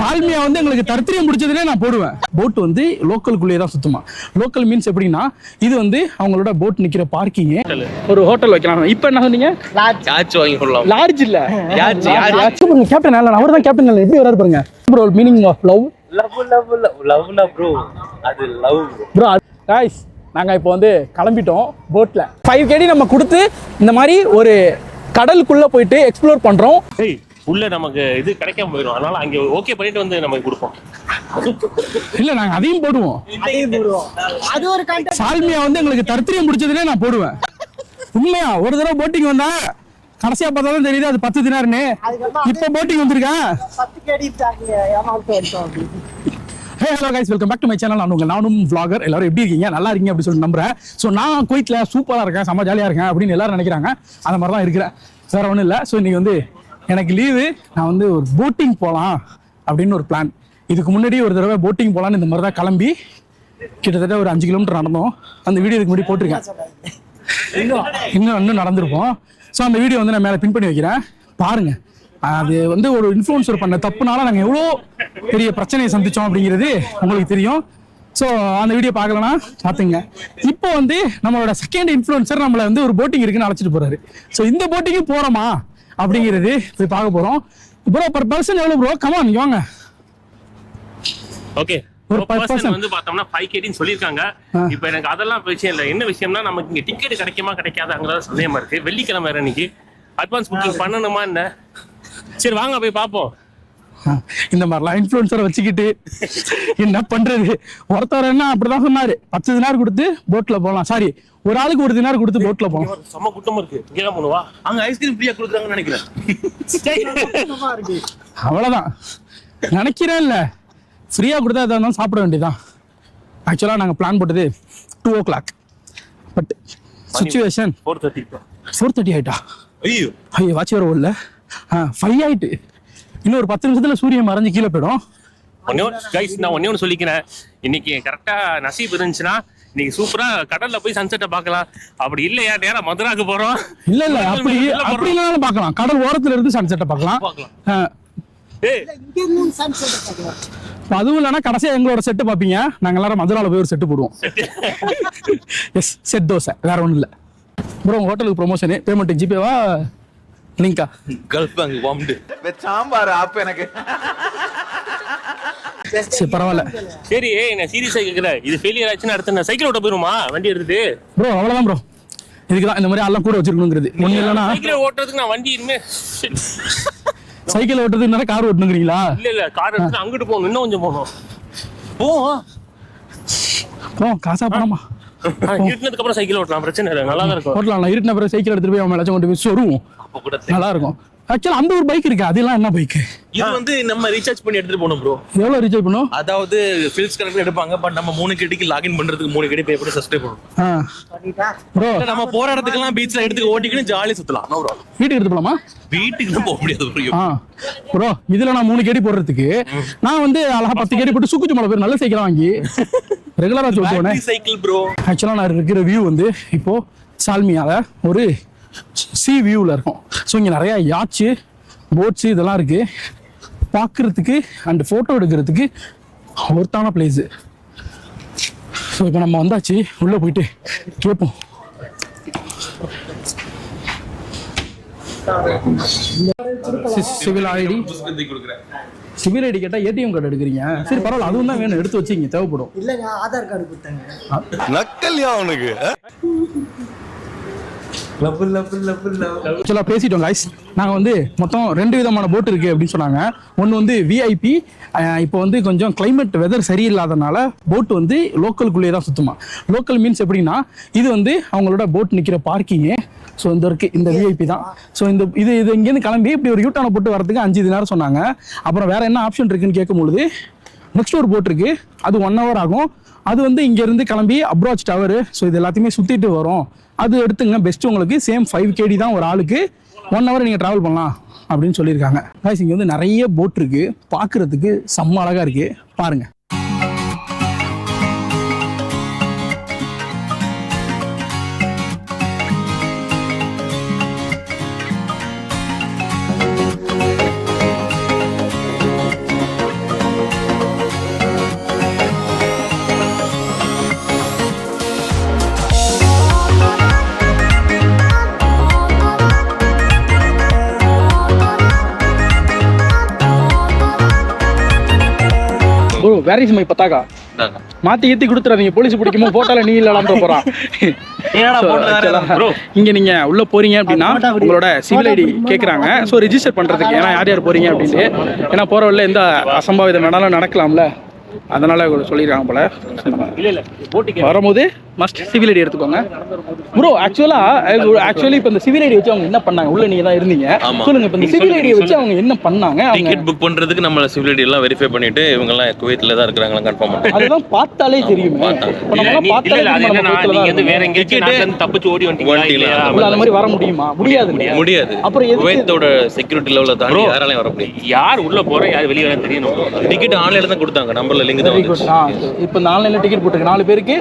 சால்மியா வந்து எங்களுக்கு தர்த்திரியம் முடிச்சதுலேயே நான் போடுவேன். போட் வந்து லோக்கலுக்குள்ளேயே தான் சுத்தமா. லோக்கல் மீன்ஸ் எப்படின்னா இது வந்து அவங்களோட போட் நிக்கிற பார்க்கிங் ஒரு ஹோட்டல் வைக்கலாம். இப்போ என்ன சொன்னீங்க? யாச்சு வாங்கி லார்ஜ் இல்ல. யாச்சு கேப்டன் இல்ல அவர் தான் கேப்டன் இல்ல எப்படி வராரு பாருங்க. Bro meaning of love love love லவ்னா ப்ரோ அது லவ் ப்ரோ காய்ஸ் நாங்கள் இப்போ வந்து கிளம்பிட்டோம் போட்டில் ஃபைவ் கேடி நம்ம கொடுத்து இந்த மாதிரி ஒரு கடலுக்குள்ளே போயிட்டு எக்ஸ்ப்ளோர் பண்ணுறோம் ஏய் உள்ள நமக்கு இது கிடைக்காம போயிடும் அதனால அங்க ஓகே பண்ணிட்டு வந்து நமக்கு கொடுப்போம். இல்லை நாங்கள் அதையும் போடுவோம். அது ஒரு கண்டென்ட் சால்மியா வந்து எங்களுக்கு தர்த்திரியம் முடிச்சதுலேயே நான் போடுவேன். உண்மையா? ஒரு தடவை போட்டிங் வந்தா கடைசியா பார்த்தா தான் தெரியுது அது பத்து தினாருன்னு. இப்போ போட்டிங் வந்திருக்கேன் அப்படின்னு. Hey hello guys welcome back to my channel நான் உங்க நானும் vlogger. எல்லாரும் எப்படி இருக்கீங்க? நல்லா இருக்கீங்க அப்படி சொல்லி நம்புறேன். ஸோ நான் குவைத்தில் சூப்பராக இருக்கேன் செம்ம ஜாலியாக இருக்கேன் அப்படின்னு எல்லாரும் நினைக்கிறாங்க. அந்த மாதிரி தான் இருக்கிறேன். வேற ஒன்றும் இல்லை. ஸோ இன்னைக்கு வந்து எனக்கு லீவு நான் வந்து ஒரு போட்டிங் போகலாம் அப்படின்னு ஒரு பிளான் இதுக்கு முன்னாடி ஒரு தடவை போட்டிங் போகலான்னு இந்த மாதிரி தான் கிளம்பி கிட்டத்தட்ட ஒரு அஞ்சு கிலோமீட்டர் நடந்தோம். அந்த வீடியோ இதுக்கு முன்னாடி போட்டிருக்கேன். இன்னும் இன்னும் நடந்திருப்போம் ஸோ அந்த வீடியோ வந்து நான் மேலே பின் பண்ணி வைக்கிறேன். பாருங்க. அது வந்து ஒரு இன்ஃப்ளூன்சர் பண்ண தப்புனால நாங்கள் எவ்வளோ பெரிய பிரச்சனையை சந்தித்தோம் அப்படிங்கிறது உங்களுக்கு தெரியும். ஸோ அந்த வீடியோ பார்க்கலனா பார்த்துங்க. இப்போ வந்து நம்மளோட செகண்ட் இன்ஃப்ளூன்சர் நம்மளை வந்து ஒரு போட்டிங் இருக்குன்னு அழைச்சிட்டு போறாரு. ஸோ இந்த போட்டிங்கும் போகிறோமா அப்படிங்கிறது போய் பார்க்க போகிறோம் ப்ரோ பர் பர்சன் எவ்வளோ ப்ரோ கமான் வாங்க. ஓகே ஒரு. பர்சன் வந்து பார்த்தோம்னா ஃபைவ் கேடின்னு சொல்லியிருக்காங்க. இப்போ எனக்கு அதெல்லாம் விஷயம் இல்லை. என்ன விஷயம்னா நமக்கு இங்க டிக்கெட் கிடைக்குமா கிடைக்காதாங்கிறத சந்தேகமா இருக்கு. வெள்ளிக்கிழமை இன்னைக்கு. அட்வான்ஸ் புக்கிங் பண்ணணுமா என்ன? சரி வாங்க போய் பார்ப்போம். ஆ, இந்த மாதிரிலாம் இன்ஃப்ளூன்சரை வச்சுக்கிட்டு என்ன பண்றது? ஒருத்தர் என்ன அப்படிதான் சொன்னாரு. பத்து தினார் கொடுத்து போட்ல போகலாம் சாரி ஒரு ஆளுக்கு ஒரு தினார் கொடுத்து போட்ல போகலாம் செம்ம கூட்டமா இருக்கு. இங்கே பண்ணுவா அங்க ஐஸ்கிரீம் ஃப்ரீயா கொடுக்குறாங்கன்னு நினைக்கிறேன். அவ்வளவுதான். நினைக்கிறேன் இல்ல ஃப்ரீயா கொடுத்தா எதா இருந்தாலும் சாப்பிட வேண்டியதான் ஆக்சுவலா நாங்க பிளான் போட்டது two o'clock but situation four thirty four thirty ஆயிட்டா. ஐயோ. ஐயோ வாட்ச் வர இல்ல ஃபைவ் ஆயிட்டு. இன்னும் ஒரு பத்து நிமிஷத்துல சூரியன் மறைஞ்சு கீழே போயிடும். ஒன்னே கைஸ் நான் ஒன்னே ஒன்று சொல்லிக்கிறேன். இன்னைக்கு கரெக்டா நசீப் இருந்துச்சுன்னா இன்னைக்கு சூப்பரா கடல்ல போய் சன்செட்டை பார்க்கலாம். அப்படி இல்லையா நேரா மதுராக்கு போறோம். இல்ல இல்ல அப்படி அப்படி. இல்லைனாலும் பார்க்கலாம். கடல் ஓரத்துல இருந்து சன்செட்டை பார்க்கலாம். அதுவும் இல்லைன்னா கடைசியா எங்களோட செட்டு பார்ப்பீங்க. நாங்க எல்லாரும் மதுரால போய் ஒரு செட்டு போடுவோம். Yes set dosa. வேற ஒண்ணும் இல்ல. ப்ரோ உங்க ஹோட்டலுக்கு ப்ரொமோஷனு பேமெண்ட் ஜிபேவா? லிங்கா கல்ஃப் பேங்க் வாம்டு சாம்பார் ஆப் எனக்கு. சரி பரவாயில்ல. சரி ஏய் நான் சீரியஸா கேக்குறேன் இது ஃபெயிலியர் ஆச்சுன்னா அடுத்து நான் சைக்கிள் ஓட்ட போயிருமா? வண்டி எடுத்துட்டு? ப்ரோ அவ்வளவுதான் ப்ரோ இதுக்கு தான் இந்த மாதிரி எல்லாம் கூட வச்சிருக்கணுங்கிறது. ஒண்ணு இல்லைன்னா சைக்கிள் ஓட்டுறதுக்கு நான் வண்டி இனிமே. சைக்கிள் ஓட்டுறதுக்கு கார் ஓட்டணுங்கிறீங்களா? இல்ல இல்ல கார் எடுத்து அங்கிட்டு போகணும் இன்னும் கொஞ்சம் போகணும். போவோம் ப்ரோ காசா பணமா இருட்டினதுக்கு அப்புறம் சைக்கிள் ஓட்டலாம் பிரச்சனை இல்லை. நல்லா இருக்கும். ஓட்டலாம். இருட்டின பிறகு சைக்கிள் எடுத்துட்டு போய் அவன் லட்சம் கொண்டு போய் சொருவோம். நல்லா இருக்கும் ஆக்சுவலா அந்த ஒரு பைக் இருக்கு. அதெல்லாம் என்ன பைக் இது வந்து நம்ம ரீசார்ஜ் பண்ணி எடுத்துட்டு போகணும் ப்ரோ எவ்வளவு ரீசார்ஜ் பண்ணும்? அதாவது ஃபில்ஸ் கணக்குல எடுப்பாங்க பட் நம்ம மூணு கேடிக்கு லாகின் பண்றதுக்கு மூணு கேடி பே பண்ணி சப்ஸ்கிரைப் பண்ணணும். ப்ரோ நம்ம போற இடத்துக்குலாம் பீச்ல எடுத்து ஓட்டிக்கின்னு ஜாலியா சுத்தலாம். Problem. வீட்டுக்கு எடுத்து போலாமா? வீட்டுக்கு தான் போக முடியாது bro. ஆ. ப்ரோ இதுல நான் மூணு கேடி போடுறதுக்கு நான் வந்து அழகா பத்து கேடி போட்டு சுக்குச்சு மலை பேர் நல்ல சைக்கிள் வாங்கி ரெகுலரா சொல்லுவேன் cycle bro. ஆக்சுவலாக நான் இருக்கிற வியூ வந்து இப்போ சால்மியால ஒரு சி வியூவில் இருக்கும். ஸோ இங்கே நிறையா யாச்சு போட்ஸு இதெல்லாம் இருக்கு. பார்க்குறதுக்கு அண்ட் ஃபோட்டோ எடுக்கிறதுக்கு ஒருத்தான பிளேஸு ஸோ இப்போ நம்ம வந்தாச்சு. உள்ளே போயிட்டு கேட்போம். சிவில் ஐடி சிவில் ஐடி கேட்டால் ஏடிஎம் கார்டு எடுக்கிறீங்க. சரி பரவாயில்ல அதுவும் தான் வேணும். எடுத்து வச்சுங்க தேவைப்படும். இல்லைங்க ஆதார் கார்டு கொடுத்தாங்க. நக்கல்யா அவனுக்கு. ஆக்சுவலாக பேசிட்டோம் guys. நாங்கள் வந்து மொத்தம் ரெண்டு விதமான போட் இருக்குது அப்படின்னு சொன்னாங்க. ஒன்று வந்து விஐபி இப்போ வந்து கொஞ்சம் climate வெதர் சரியில்லாதனால போட் வந்து லோக்கலுக்குள்ளேயே தான் சுற்றுமா லோக்கல் மீன்ஸ் எப்படின்னா இது வந்து அவங்களோட போட் நிற்கிற பார்க்கிங்கு ஸோ இந்த இருக்கு இந்த விஐபி தான். ஸோ இந்த இது இது இங்கேருந்து கிளம்பி இப்படி ஒரு யூட்டானை போட்டு வரதுக்கு அஞ்சு தினார் சொன்னாங்க. அப்புறம் வேற என்ன ஆப்ஷன் இருக்குன்னு கேட்கும்பொழுது நெக்ஸ்ட் ஒரு போட் இருக்கு. அது ஒன் ஹவர் ஆகும். அது வந்து இங்கேருந்து கிளம்பி அப்ராச் டவர் ஸோ இது எல்லாத்தையுமே சுற்றிட்டு வரும். அது எடுத்துங்க பெஸ்ட் உங்களுக்கு சேம் ஃபைவ் கேடி தான் ஒரு ஆளுக்கு. ஒன் ஹவர் நீங்கள் ட்ராவல் பண்ணலாம் அப்படின்னு சொல்லியிருக்காங்க. காய்ஸ் இங்கே வந்து நிறைய போட் இருக்குது பார்க்குறதுக்கு செம்ம அழகாக இருக்குது பாருங்கள் வேர் இஸ் மை பத்தாக்கா மாத்தி ஏத்தி கொடுத்துறாதீங்க போலீஸ் பிடிக்குமோ போட்டால நீ இல்லாம போறான் இங்க நீங்க உள்ள போறீங்க அப்படின்னா உங்களோட சிவில் ஐடி கேக்குறாங்க. ஸோ ரெஜிஸ்டர் பண்றதுக்கு ஏன்னா யார் யார் போறீங்க அப்படின்ட்டு. ஏன்னா போற வழியில எந்த அசம்பாவிதம் வேணாலும் நடக்கலாம்ல. அதனால சொல்லிடுறாங்க போல. இல்ல இல்ல போட்டிக்கு வரும்போது மஸ்ட் சிவில் ஐடி எடுத்துக்கோங்க. ப்ரோ ஆக்சுவலா ஆக்சுவலி இப்போ இந்த சிவில் ஐடி வச்சு அவங்க என்ன பண்ணாங்க? உள்ள நீங்க தான் இருந்தீங்க. சொல்லுங்க இப்போ இந்த சிவில் ஐடியை வச்சு அவங்க என்ன பண்ணாங்க? அவங்க டிக்கெட் புக் பண்றதுக்கு நம்ம சிவிலிட்டி எல்லாம் வெரிஃபை பண்ணிட்டு இவங்க எல்லாம் குவைத்ல தான் இருக்கிறாங்களா கன்ஃபார்ம் பண்ணி அதுதான் பார்த்தாலே தெரியுமே. குவைத்துல தப்பிச்சு ஓடி வந்துட்டீங்களா? உள்ள அந்த மாதிரி வர முடியுமா? முடியாது. முடியாது. அப்புறம் குவைத்தோட செக்யூரிட்டி லெவல தாண்டி யாராலையும் வர முடியும் யார் உள்ள போற யார் வெளிய தெரியணும். டிக்கெட் ஆன்லைன்ல தான் கொடுத்தாங்க நம்பர்ல லிங்க் தான் ஆ, இப்போ இந்த ஆன்லைன்ல டிக்கெட் போட்டுருக்கு. நாலு பேருக்கு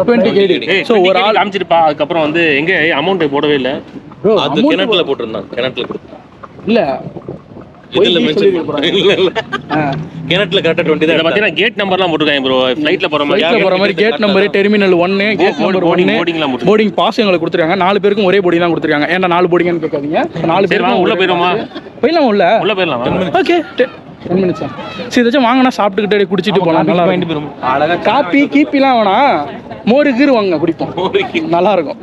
டுவெண்ட்டி கேடி ஸோ ஒரு ஆள் காமிச்சிருப்பா. அதுக்கப்புறம் வந்து எங்க? அமௌண்ட் போடவே இல்ல. அது போட்டிருந்தாங்க கிணற்றுல கொடுத்தாங்க இல்ல. இதுல மென்ஷன் கிணற்றுல கரெக்டா டுவெண்ட்டி இத தான் பாத்தீங்கன்னா கேட் நம்பர்லாம் போட்டுருக்காங்க ப்ரோ ஃப்ளைட்ல போற மாதிரி போற மாதிரி கேட் நம்பர் டெர்மினல் ஒன்னு கேட் நம்பர் போர்டிங் பாஸ் எங்களுக்கு கொடுத்துருக்காங்க. நாலு பேருக்கும் ஒரே போர்டிங் தான் கொடுத்துருக்காங்க. ஏன்னா நாலு போர்டிங்னு கேட்காதீங்க? நாலு வாங்க, உள்ள போயிருவோமா? போயிடலாம் உள்ள? உள்ள போயிடலாம்? ஓகே டென் மினிட்ஸ் சரி ஏதாச்சும் வாங்கினா சாப்பிட்டுக்கிட்டே குடிச்சிட்டு போகலாம் நல்லா இருக்கும். அழகா காப்பி கீப்பிலாம் வேணாம். மோரு கீறு வாங்க குடிப்போம். நல்லா இருக்கும்.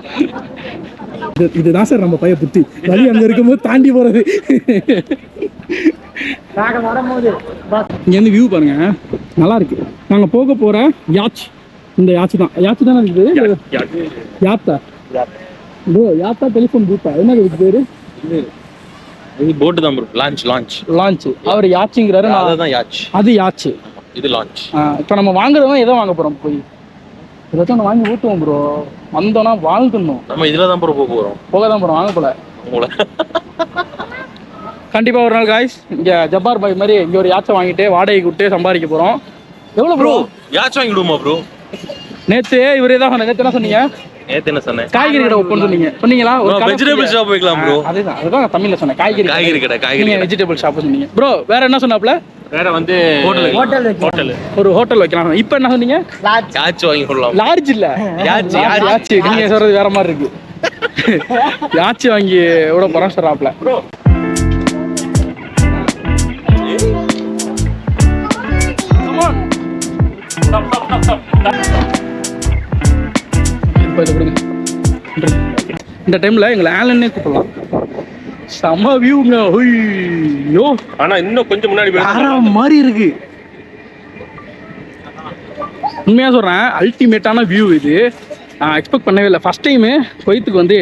இது இதுதான் சார் நம்ம பைய புத்தி. வழி அங்க இருக்கும்போது தாண்டி போறது. நாங்க வரும்போது பஸ் இங்க இருந்து வியூ பாருங்க. நல்லா இருக்கு. நாங்க போக போற யாச். இந்த யாச் தான். யாச் தானே இருக்குது யாத்தா? ப்ரோ யாத்தா டெலிஃபோன் பூத்தா என்ன இதுக்கு பேரு? இது போட்டு தான் ப்ரோ லான்ச் லான்ச் லான்ச் அவர் யாச்சுங்கிறாரு நான் அதுதான் யாச் அது யாச்சு. இது லான்ச் இப்போ நம்ம வாங்குறதும் எதை வாங்க போறோம் போய்? ஏதாச்சும் வாங்கி ஊற்றுவோம் ப்ரோ வந்தோம்னா வாழ்ந்துடணும். நம்ம இதுல தான் ப்ரோ போக போறோம். போக தான் போகிறோம் வாங்க போல. உங்களை. கண்டிப்பா ஒரு நாள் காய்ஸ் இங்க ஜப்பார் பாய் மாதிரி இங்க ஒரு யாச்சை வாங்கிட்டு வாடகைக்கு விட்டு சம்பாதிக்க போறோம். எவ்வளவு ப்ரோ யாச்சும் வாங்கி விடுமா ப்ரோ நேத்து இவரே தான் சொன்ன நேத்து என்ன சொன்னீங்க? நேத்து என்ன சொன்னேன்? காய்கறி கடை ஓப்பன் சொன்னீங்க. சொன்னீங்களா? ஒரு வெஜிடபிள். ஷாப் வைக்கலாம் ப்ரோ அதுதான். தமிழ்ல சொன்னேன். காய்கறி காய்கறி கடை காய்கறி கடை. வெஜிடபிள் ஷாப் சொன்னீங்க. ப்ரோ வேற என்ன சொன்னாப்ல வேற வந்து ஹோட்டல் ஹோட்டல் வைக்கலாம். ஹோட்டல் ஒரு ஹோட்டல் வைக்கலாம் இப்போ என்ன சொன்னீங்க? லாட்ஜ் வாங்கி விடலாம் லார்ஜ் இல்ல. யாச்சு, யாச்சு யாச்சு நீங்க சொல்றது வேற மாதிரி இருக்கு. யாச்சு வாங்கி விட போறோம் சொல்றாப்ல இதை கொடுங்க. இந்த டைம்ல எங்களை ஆலன்னே கூப்பிடலாம். செம வியூங்க ஐயோ. ஆனா இன்னும் கொஞ்சம் முன்னாடி வேற மாதிரி இருக்கு. உண்மையாக சொல்கிறேன் அல்டிமேட்டான வியூ இது. நான் எக்ஸ்பெக்ட் பண்ணவே இல்லை. ஃபஸ்ட் டைமு குவைத்துக்கு வந்து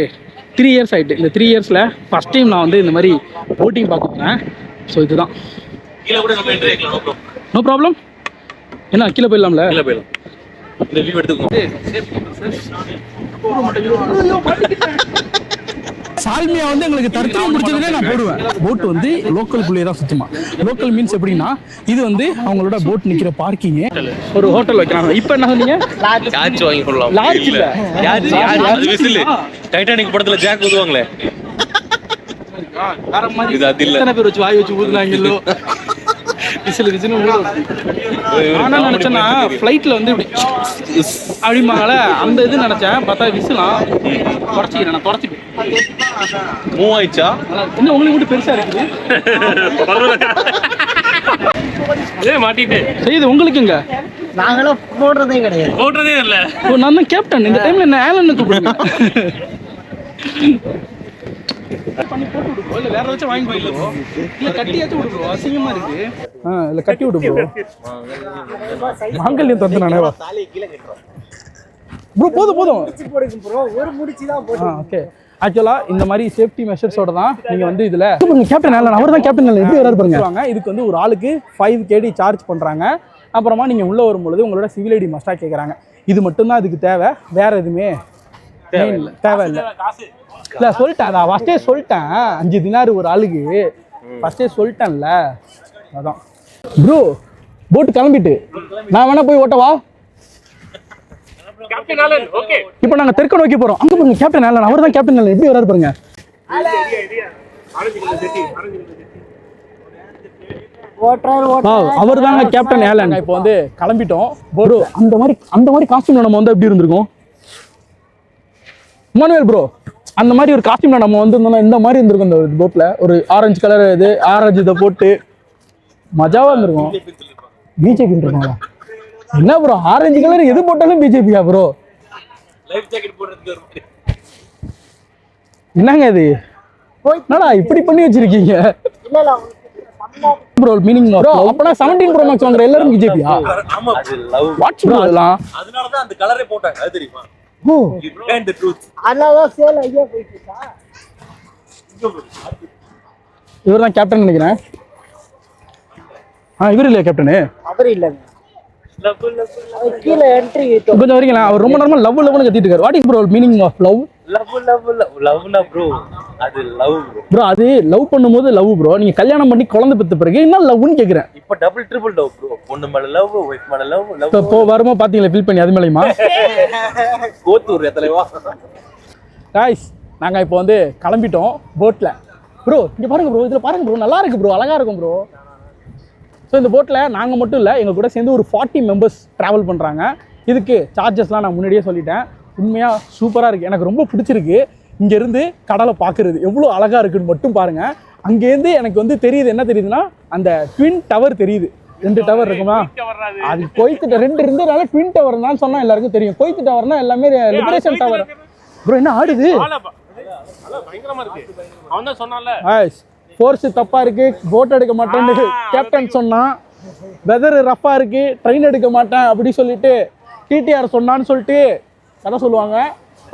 த்ரீ இயர்ஸ் ஆயிட்டு. இந்த த்ரீ இயர்ஸில் ஃபஸ்ட் டைம் நான் வந்து இந்த மாதிரி போட்டிங் பார்க்க போகிறேன் ஸோ இதுதான். கீழே கூட நம்ம என்ட்ரி ஆயிக்கலாம் bro. நோ ப்ராப்ளம் என்ன கீழே போயிடலாம்ல? கீழே போயிடலாம். இந்த வியூ எடுத்துக்கோங்க. சால்மியா வந்து எங்களுக்கு தருத்திரம் முடிச்சதுனே நான் போடுவேன். போட் வந்து லோக்கலுக்குள்ளேயே தான் சுத்தமா. லோக்கல் மீன்ஸ் எப்படின்னா இது வந்து அவங்களோட போட் நிக்கிற பார்க்கிங் ஒரு ஹோட்டல் வைக்கிறாங்க இப்போ என்ன சொன்னீங்க? யாச்சு வாங்கி விடலாம் Large இல்ல. யாச்சு அது விசில். டைட்டானிக் படத்துல ஜாக் ஊதுவாங்களே. வேற மாதிரி இது அது இல்ல. எத்தனை பேர் வச்சு வாய் வச்சு ஊதுனாங்களோ? விசில் விசில் ஆனா நினைச்சேன்னா ஃப்ளைட்ல வந்து இப்படி அப்படிம்பாங்களே அந்த இது நினைச்சேன். பார்த்தா விசிலாம் தொடச்சிக்கிறேன் நான் தொடச்சிட்டு மூவ் ஆயிடுச்சா இன்னும் உங்களுக்கு மட்டும் பெருசா இருக்குது. அதே மாட்டிட்டு செய்யுது உங்களுக்குங்க. நாங்களும் போடுறதே கிடையாது. போடுறதே இல்ல. ஓ நான் தான் கேப்டன் இந்த டைம்ல என்ன ஆலன்னு கூப்பிடுங்க. கட்டி விடு மாங்கல்யம் தந்து நானே வா. ப்ரோ போதும் போதும். ஒரு முடிச்சு தான் ஆ ஓகே. ஆக்சுவலா இந்த மாதிரி சேஃப்டி மெஷர்ஸோட தான் நீங்க வந்து இதுல கேப்டன் அல்ல அவர் தான் கேப்டன் அல்ல எப்படி வராரு பாருங்க. இதுக்கு வந்து ஒரு ஆளுக்கு ஃபைவ் கேடி சார்ஜ் பண்றாங்க. அப்புறமா நீங்க உள்ள வரும்பொழுது உங்களோட சிவில் ஐடி மஸ்டா கேக்குறாங்க. இது மட்டும்தான் அதுக்கு தேவை. வேற எதுவுமே main இல்ல. தேவை இல்லை இல்ல சொல்லிட்டேன். அதான் ஃபஸ்ட்டே சொல்லிட்டேன். அஞ்சு தினாரு ஒரு ஆளுக்கு. ஃபஸ்ட்டே சொல்லிட்டேன்ல. அதான். ப்ரோ போட்டு கிளம்பிட்டு. நான் வேணா போய் ஓட்டவா? இப்போ நாங்க தெற்க நோக்கி போறோம். அங்க பாருங்க கேப்டன் அல்ல அவர் தான் கேப்டன் அல்ல எப்படி வராரு பாருங்க. அவர் தாங்க கேப்டன் ஏலன் இப்போ வந்து கிளம்பிட்டோம். ப்ரோ அந்த மாதிரி அந்த மாதிரி காஸ்டியூம்ல நம்ம வந்து எப்படி இருந்திருக்கும்? மனுவேல் ப்ரோ அந்த மாதிரி ஒரு காஸ்டியூம்ல நம்ம வந்திருந்தோம்னா இந்த மாதிரி இருந்திருக்கும் இந்த போட்ல ஒரு ஆரஞ்சு கலர் இது ஆரஞ்சு இதை போட்டு. மஜாவா இருந்திருக்கும். பிஜேபி இருக்காங்களா என்ன ப்ரோ ஆரஞ்சு கலர் எது போட்டாலும் பிஜேபியா ப்ரோ லைஃப் ஜாக்கெட் போடுறதுக்கு என்னங்க இது? என்னடா இப்படி பண்ணி வச்சிருக்கீங்க? ப்ரோ மீனிங் ப்ரோ அப்பனா 17 ப்ரோ மேக்ஸ் வாங்குற எல்லாரும் பிஜேபியா ஆமா. அது லவ் வாட்ச் ப்ரோ அதெல்லாம். அதனால தான் அந்த கலரே போட்டாங்க அது தெரியுமா? ஓ அண்ட் தி ட்ரூத் அதனாலதான் சேல் ஐயா போயிட்டு இருக்கா? இவர் தான் கேப்டன் நினைக்கிறேன். ஆ இவர் இல்லையா கேப்டனு அவர் இல்லைங்க. கீழே என்ட்ரி கொஞ்சம் வரீங்களா? அவர் ரொம்ப நேரமா லவ் லவ்னு கத்திட்டு இருக்காரு. What is bro meaning of love love love லவ்னா ப்ரோ அது லவ் ப்ரோ ப்ரோ அது லவ் பண்ணும்போது லவ் ப்ரோ நீங்க கல்யாணம் பண்ணி குழந்தை பெத்த பிறகு என்ன லவ்னு கேக்குறேன். இப்போ டபுள் ட்ரிபிள் லவ் ப்ரோ பொண்ணு மேல லவ் ஒய்ஃப் மேல லவ் லவ் இப்போ இப்போ வருமா பாத்தீங்களா ஃபீல் பண்ணி அது மேலேயுமா? கோத்தூர் தலைவா காய்ஸ் நாங்க இப்போ வந்து கிளம்பிட்டோம் போட்ல ப்ரோ இங்க பாருங்க ப்ரோ இதுல பாருங்க ப்ரோ நல்லா இருக்கு ப்ரோ அழகா இருக்கும் ப்ரோ ஸோ இந்த போட்டில் நாங்கள் மட்டும் இல்லை எங்கள் கூட சேர்ந்து ஒரு ஃபார்ட்டி மெம்பர்ஸ் ட்ராவல் பண்ணுறாங்க இதுக்கு சார்ஜஸ்லாம் நான் முன்னாடியே சொல்லிட்டேன். உண்மையாக சூப்பராக இருக்குது எனக்கு ரொம்ப பிடிச்சிருக்கு. இங்கேருந்து கடலை பார்க்குறது எவ்வளோ அழகாக இருக்குன்னு மட்டும் பாருங்கள் அங்கேருந்து எனக்கு வந்து தெரியுது என்ன தெரியுதுன்னா அந்த ட்வின் டவர் தெரியுது. ரெண்டு டவர் இருக்குமா? அது. கொய்த்து ரெண்டு இருந்ததுனால ட்வின் டவர் தான் சொன்னா எல்லாருக்கும் தெரியும். கொய்த்து டவர்னா எல்லாமே லிபரேஷன் டவர் ப்ரோ என்ன ஆடுது? பயங்கரமா இருக்கு. அவன் தான் சொன்னான்ல ஃபோர்ஸ் தப்பா இருக்கு போட் எடுக்க மாட்டேன்னு கேப்டன் சொன்னான். வெதர் ரஃபா இருக்கு ட்ரெயின் எடுக்க மாட்டேன் அப்படி சொல்லிட்டு டிடிஆர் சொன்னான்னு சொல்லிட்டு கதை சொல்லுவாங்க.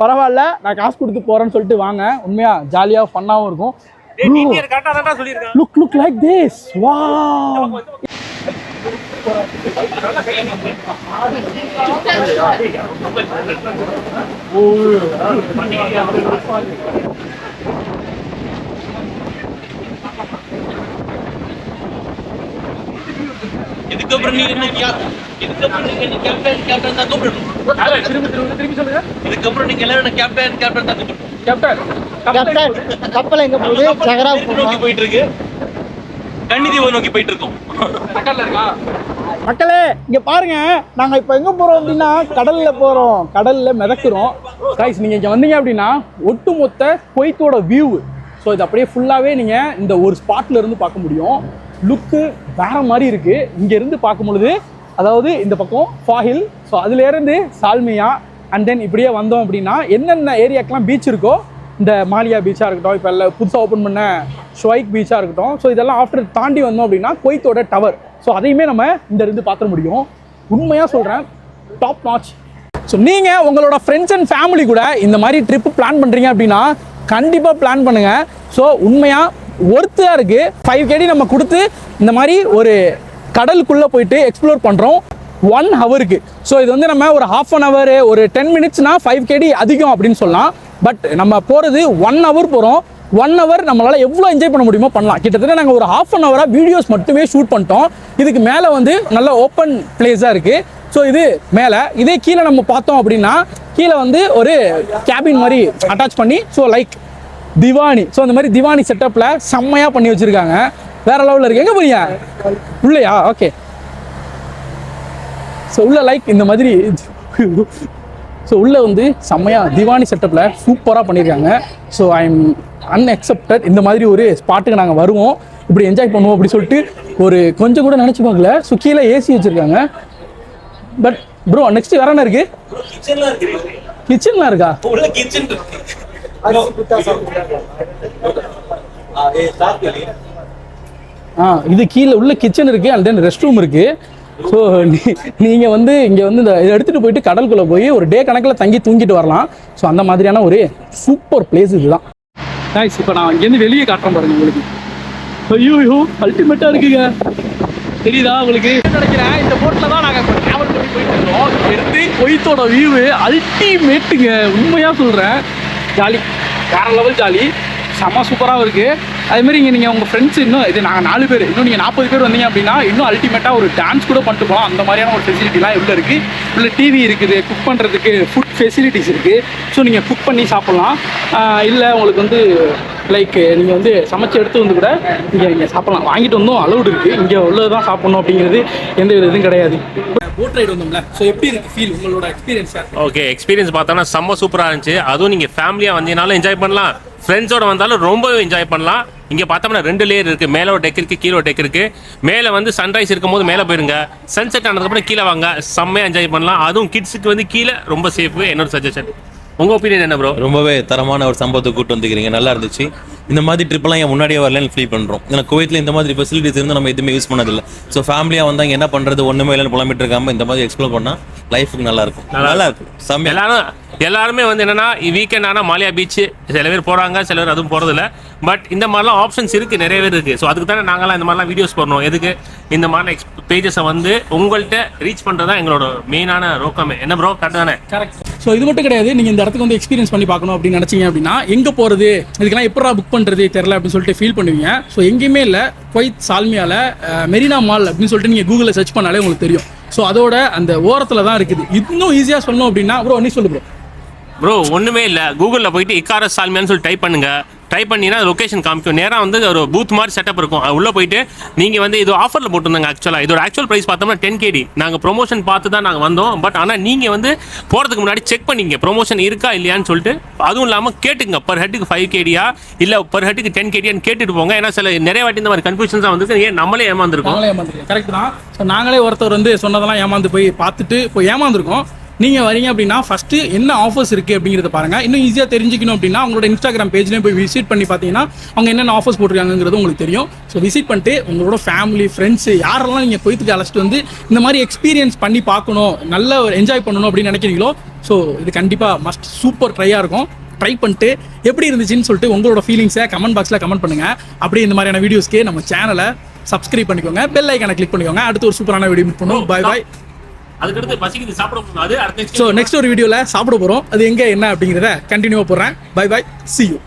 பரவாயில்ல நான் காசு கொடுத்து போறேன்னு சொல்லிட்டு வாங்க. உண்மையா ஜாலியா ஃபன்னாவும் இருக்கும். லுக் லுக் லைக் திஸ் வா இதுக்கப்புறம் நீங்க என்ன இதுக்கப்புறம் நீங்க என்ன கேப்டன் கேப்டன் தான் கூப்பிடணும். திரும்ப திரும்ப திரும்பி சொல்லுங்க. இதுக்கப்புறம் நீங்க எல்லாரும் என்ன கேப்டன் கேப்டன் தான் கூப்பிடணும். கேப்டன் கப்பல் கப்பல் எங்க போகுது? சகரா நோக்கி போயிட்டு இருக்கு கன்னிதீவை நோக்கி போயிட்டு இருக்கோம் மக்களே இங்க பாருங்க. நாங்க இப்ப எங்க போறோம் அப்படின்னா கடல்ல போறோம். கடல்ல மிதக்குறோம். கைஸ் நீங்க இங்க வந்தீங்க அப்படின்னா ஒட்டுமொத்த குவைத்தோட வியூ ஸோ இது அப்படியே ஃபுல்லாவே நீங்க இந்த ஒரு ஸ்பாட்ல இருந்து பார்க்க முடியும். லுக்கு வேற மாதிரி இருக்கு. இங்க இருந்து பார்க்கும் பொழுது அதாவது இந்த பக்கம் ஃபாஹில் ஸோ அதுல இருந்து சால்மியா அண்ட் தென் இப்படியே வந்தோம் அப்படின்னா என்னென்ன ஏரியாக்கெல்லாம் பீச் இருக்கோ இந்த மாலியா பீச்சாக இருக்கட்டும் இப்போ எல்லாம் புதுசாக ஓப்பன் பண்ண ஷொய்க் பீச்சாக இருக்கட்டும். ஸோ இதெல்லாம் ஆஃப்டர் தாண்டி வந்தோம் அப்படின்னா கொய்த்தோட டவர் ஸோ அதையுமே நம்ம இந்த இருந்து பார்த்துட முடியும். உண்மையாக சொல்கிறேன் டாப் நாச் ஸோ நீங்கள் உங்களோட ஃப்ரெண்ட்ஸ் அண்ட் ஃபேமிலி கூட இந்த மாதிரி ட்ரிப்பு பிளான் பண்ணுறீங்க அப்படின்னா கண்டிப்பாக பிளான் பண்ணுங்கள் ஸோ உண்மையாக ஒர்த்தாக இருக்குது ஃபைவ் கேடி நம்ம கொடுத்து இந்த மாதிரி ஒரு கடலுக்குள்ளே போயிட்டு எக்ஸ்ப்ளோர் பண்ணுறோம் ஒன் ஹவருக்கு ஸோ இது வந்து நம்ம ஒரு ஹாஃப் அன் ஹவர் ஒரு டென் மினிட்ஸ்னா ஃபைவ் கேடி அதிகம் அப்படின்னு சொல்லலாம். பட் நம்ம போகிறது ஒன் ஹவர் போகிறோம் ஒன் ஹவர் நம்மளால் எவ்வளோ என்ஜாய் பண்ண முடியுமோ பண்ணலாம். கிட்டத்தட்ட நாங்கள் ஒரு ஹாஃப் அன் ஹவராக வீடியோஸ் மட்டுமே ஷூட் பண்ணிட்டோம். இதுக்கு மேலே வந்து நல்ல ஓப்பன் பிளேஸாக இருக்குது ஸோ இது மேலே. இதே கீழே நம்ம பார்த்தோம் அப்படின்னா கீழே வந்து ஒரு கேபின் மாதிரி அட்டாச் பண்ணி ஸோ லைக் திவானி. ஸோ அந்த மாதிரி திவானி செட்டப்பில் செம்மையாக பண்ணி வச்சுருக்காங்க. வேற லெவலில் இருக்கு. எங்கே போறீங்க? உள்ளையா? ஓகே ஸோ உள்ள லைக் இந்த மாதிரி ஸோ உள்ள வந்து செம்மையா திவானி செட்டப்பில் சூப்பராக பண்ணியிருக்காங்க ஸோ ஐ எம் அன்எக்செப்டட் இந்த மாதிரி ஒரு ஸ்பாட்டுக்கு நாங்கள் வருவோம். இப்படி என்ஜாய் பண்ணுவோம் அப்படி சொல்லிட்டு ஒரு கொஞ்சம் கூட நினச்சி பார்க்கல. ஸோ கீழே ஏசி வச்சுருக்காங்க. பட் ப்ரோ நெக்ஸ்ட் வேற என்ன இருக்கு? கிச்சன்லாம் இருக்கு. கிச்சன்லாம் இருக்கா? உள்ள கிச்சன் குத்தா சாப்பிடுறாங்க ஆ, இது கீழே உள்ள கிச்சன் இருக்கு அண்ட் தென் ரெஸ்ட் ரூம் இருக்கு. ஸோ நீங்க வந்து இங்க வந்து இந்த இதை எடுத்துட்டு போயிட்டு கடலுக்குள்ள போய் ஒரு டே கணக்கில் தங்கி தூங்கிட்டு வரலாம். ஸோ அந்த மாதிரியான ஒரு சூப்பர் பிளேஸ் இதுதான். நைஸ் இப்போ நான் இங்கேருந்து வெளியே காட்டுறேன் பாருங்க உங்களுக்கு. ஐயோ ஐயோ அல்டிமேட்டா இருக்குங்க. தெரியுதா உங்களுக்கு? நினைக்கிறேன்? இந்த போட்டில் தான் நாங்கள் ட்ராவல் பண்ணி போயிட்டு இருக்கோம். இருந்து கொய்த்தோட வியூ அல்டிமேட்டுங்க உண்மையாக சொல்கிறேன் জালি। কার লেভেল জালি? செம்ம சூப்பராகவும் இருக்குது அதுமாதிரி இங்கே நீங்கள் உங்கள் ஃப்ரெண்ட்ஸ் இன்னும் இது நாங்கள் நாலு பேர் இன்னும் நீங்கள் நாற்பது பேர் வந்தீங்க அப்படின்னா இன்னும் அல்டிமேட்டாக ஒரு டான்ஸ் கூட பண்ணிட்டு போகலாம் அந்த மாதிரியான ஒரு ஃபெசிலிட்டிலாம் எவ்வளோ இருக்குது உள்ள டிவி இருக்குது குக் பண்ணுறதுக்கு ஃபுட் ஃபெசிலிட்டிஸ் இருக்குது ஸோ நீங்கள் குக் பண்ணி சாப்பிட்லாம். இல்லை உங்களுக்கு வந்து லைக் நீங்கள் வந்து சமைச்சு எடுத்து வந்து கூட இங்கே இங்கே சாப்பிட்லாம். வாங்கிட்டு வந்தோம் அலௌடு இருக்குது இங்கே உள்ளது தான் சாப்பிட்ணும் அப்படிங்கிறது எந்த வித இதுவும் கிடையாது. போட் ரைடு வந்தோம்ல. ஸோ எப்படி இருக்கு ஃபீல் உங்களோட எக்ஸ்பீரியன்ஸ் ஓகே எக்ஸ்பீரியன்ஸ் பார்த்தோன்னா செம்ம சூப்பராக இருந்துச்சு. அதுவும் நீங்கள் ஃபேமிலியாக வந்தீங்கனாலும் என்ஜாய் பண்ணலாம். ஃப்ரெண்ட்ஸோட வந்தாலும் ரொம்பவே என்ஜாய் பண்ணலாம். இங்கே பார்த்தோம்னா ரெண்டு லேயர் இருக்குது மேலே ஒரு டெக் இருக்குது கீழே ஒரு டெக் இருக்குது மேலே வந்து சன்ரைஸ் இருக்கும்போது மேலே போயிருங்க. சன்செட் ஆனதுக்கப்புறம் கீழே வாங்க. செம்மையாக என்ஜாய் பண்ணலாம். அதுவும் கிட்ஸுக்கு வந்து கீழே ரொம்ப சேஃபு என்னோட சஜஷன் உங்கள் ஒப்பீனியன் என்ன ப்ரோ ரொம்பவே தரமான ஒரு சம்பவத்தை கூட்டு வந்துக்கிறீங்க நல்லா இருந்துச்சு. இந்த மாதிரி ட்ரிப்லாம் ஏன் முன்னாடியே வரலன்னு ஃபீல் பண்ணுறோம் ஏன்னா குவைத்தில் இந்த மாதிரி ஃபெசிலிட்டிஸ் இருந்து நம்ம எதுவுமே யூஸ் பண்ணதில்லை. ஸோ ஃபேமிலியாக வந்தாங்க என்ன பண்ணுறது ஒன்றுமே இல்லைன்னு புலம்பிட்டு இருக்காம இந்த மாதிரி எக்ஸ்ப்ளோர் பண்ணால் லைஃபுக்கு நல்லா இருக்கும். நல்லா இருக்கும். எல்லாரும் எல்லாருமே வந்து என்னன்னா வீக்கெண்ட் ஆனால் மாலியா பீச் சில பேர் போகிறாங்க சில பேர் அதுவும் போகிறதில்ல பட் இந்த மாதிரிலாம் ஆப்ஷன்ஸ் இருக்குது நிறைய பேர் இருக்குது ஸோ அதுக்கு தானே நாங்களாம் இந்த மாதிரிலாம் வீடியோஸ் பண்ணோம் எதுக்கு? இந்த மாதிரி எக்ஸ் பேஜஸை வந்து உங்கள்கிட்ட ரீச் பண்ணுறது தான் எங்களோட மெயினான நோக்கமே. என்ன ப்ரோ கரெக்ட் தானே? கரெக்ட் ஸோ இது மட்டும் கிடையாது. நீங்கள் இந்த இடத்துக்கு வந்து எக்ஸ்பீரியன்ஸ் பண்ணி பார்க்கணும் அப்படின்னு நினச்சிங்க அப்படின்னா எங்கே போகிறது இதுக்கெல்லாம் எப்படா புக் பண்ணுறது தெரில அப்படின்னு சொல்லிட்டு ஃபீல் பண்ணுவீங்க. ஸோ எங்கேயுமே இல்லை. குவைத் சால்மியாவில் மெரினா மால் அப்படின்னு சொல்லிட்டு நீங்கள் கூகுளில் சர்ச் பண்ணாலே உங்களுக்கு தெரியும். ஸோ அதோட அந்த ஓரத்தில் தான் இருக்குது. இன்னும் ஈஸியாக சொல்லணும் அப்படின்னா ப்ரோ நீ சொல்லு ப்ரோ ப்ரோ ஒன்றுமே இல்லை. கூகுளில் போயிட்டு இக்காரஸ் சால்மியான்னு சொல்லி டைப் பண்ணுங்கள் டைப் பண்ணினா லொக்கேஷன் காமிக்கும். நேராக வந்து ஒரு பூத் மாதிரி செட்டப் இருக்கும். உள்ளே போயிட்டு நீங்கள் வந்து இது ஆஃபரில் போட்டிருந்தாங்க ஆக்சுவலாக இதோட ஆக்சுவல் ப்ரைஸ் பார்த்தோம்னா டென் கேடி நாங்கள் ப்ரொமோஷன் பார்த்து தான் நாங்கள் வந்தோம். பட் ஆனால் நீங்கள் வந்து போகிறதுக்கு முன்னாடி செக் பண்ணிங்க ப்ரொமோஷன் இருக்கா இல்லையான்னு சொல்லிட்டு அதுவும் இல்லாமல் கேட்டுங்க பர் ஹெட்டுக்கு ஃபைவ் கேடியா இல்லை பர் ஹெட்டுக்கு டென் கேடியான்னு கேட்டுட்டு போங்க. ஏன்னா சில நிறைய வாட்டி இந்த மாதிரி கன்ஃபியூஷன்ஸ் தான் வந்து ஏன் நம்மளே ஏமாந்துருக்கோம்? ஏமாந்துருக்கோம். கரெக்ட் தான். ஸோ நாங்களே ஒருத்தர் வந்து சொன்னதெல்லாம் ஏமாந்து போய் பார்த்துட்டு இப்போ ஏமாந்துருக்கோம். நீங்கள் வரீங்க அப்படின்னா ஃபஸ்ட்டு என்ன ஆஃபர்ஸ் இருக்குது அப்படிங்கிறத பாருங்கள் இன்னும் ஈஸியாக தெரிஞ்சுக்கணும் அப்படின்னா அவங்களோட இன்ஸ்டாகிராம் பேஜ்லேயே போய் விசிட் பண்ணி பார்த்தீங்கன்னா அவங்க என்னென்ன ஆஃபர்ஸ் போட்டிருக்காங்கிறது உங்களுக்கு தெரியும். ஸோ விசிட் பண்ணிட்டு உங்களோட ஃபேமிலி ஃப்ரெண்ட்ஸு யாரெல்லாம் நீங்கள் போய்த்துக்கு அழைச்சிட்டு வந்து இந்த மாதிரி எக்ஸ்பீரியன்ஸ் பண்ணி பார்க்கணும் நல்ல என்ஜாய் பண்ணணும் அப்படின்னு நினைக்கிறீங்களோ ஸோ இது கண்டிப்பாக மஸ்ட் சூப்பர் ட்ரையாக இருக்கும். ட்ரை பண்ணிட்டு எப்படி இருந்துச்சுன்னு சொல்லிட்டு உங்களோட ஃபீலிங்ஸை கமெண்ட் பாக்ஸில் கமெண்ட் பண்ணுங்கள் அப்படியே இந்த மாதிரியான வீடியோஸ்க்கு நம்ம சேனலை சப்ஸ்கிரைப் பண்ணிக்கோங்க. பெல் ஐக்கானை கிளிக் பண்ணிக்கோங்க. அடுத்து ஒரு சூப்பரான வீடியோ மீட் பண்ணுவோம். பை பாய் அதுக்கடுத்து பசிக்குது சாப்பிட முடியாது அடுத்த ஸோ நெக்ஸ்ட் ஒரு வீடியோவில் சாப்பிட போகிறோம் அது எங்கே என்ன அப்படிங்கிறத கண்டினியூவாக போடுறேன். Bye bye see you.